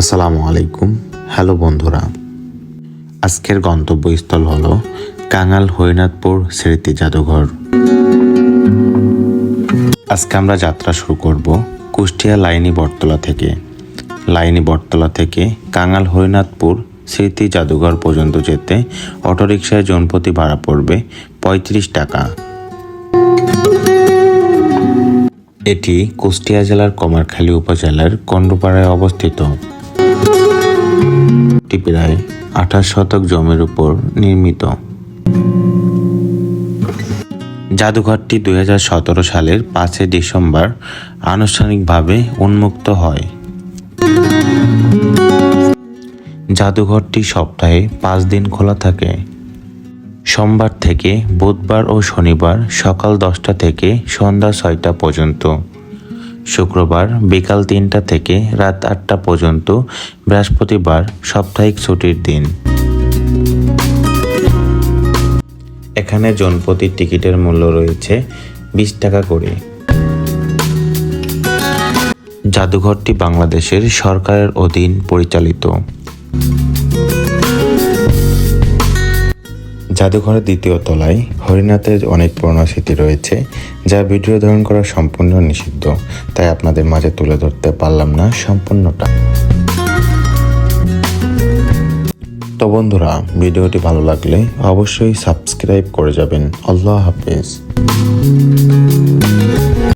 আসসালামু আলাইকুম। হ্যালো বন্ধুরা, আজকের গন্তব্যস্থল হল কাঙাল হরিনাথপুর স্মৃতি জাদুঘর। আজকে আমরা যাত্রা শুরু করব কুষ্টিয়া লাইনি বটতলা থেকে। লাইনি বটতলা থেকে কাঙাল হরিনাথপুর স্মৃতি জাদুঘর পর্যন্ত যেতে অটোরিকশায় জনপ্রতি ভাড়া পড়বে পঁয়ত্রিশ টাকা। এটি কুষ্টিয়া জেলার কমারখালী উপজেলার কন্ডুপাড়ায় অবস্থিত। এটি প্রায় আঠাশ শতক জমির উপর নির্মিত। জাদুঘরটি দুই সালের পাঁচই ডিসেম্বর আনুষ্ঠানিকভাবে উন্মুক্ত হয়। জাদুঘরটি সপ্তাহে পাঁচ দিন খোলা থাকে। সোমবার থেকে বুধবার ও শনিবার সকাল দশটা থেকে সন্ধ্যা ছয়টা পর্যন্ত। শুক্রবার বিকাল তিনটা থেকে রাত আটটা পর্যন্ত বৃহস্পতিবার সাপ্তাহিক ছুটির দিন। এখানে জনপতি টিকিটের মূল্য রয়েছে বিশ টাকা করে। জাদুঘরটি বাংলাদেশের সরকারের অধীন পরিচালিত। জাদুঘরের দ্বিতীয় তলায় হরিনাথের অনেক পুরনো স্মৃতি রয়েছে, যা ভিডিও ধারণ করা সম্পূর্ণ নিষিদ্ধ। তাই আপনাদের মাঝে তুলে ধরতে পারলাম না সম্পূর্ণটা। তো বন্ধুরা, ভিডিওটি ভালো লাগলে অবশ্যই সাবস্ক্রাইব করে যাবেন। আল্লাহ হাফেজ।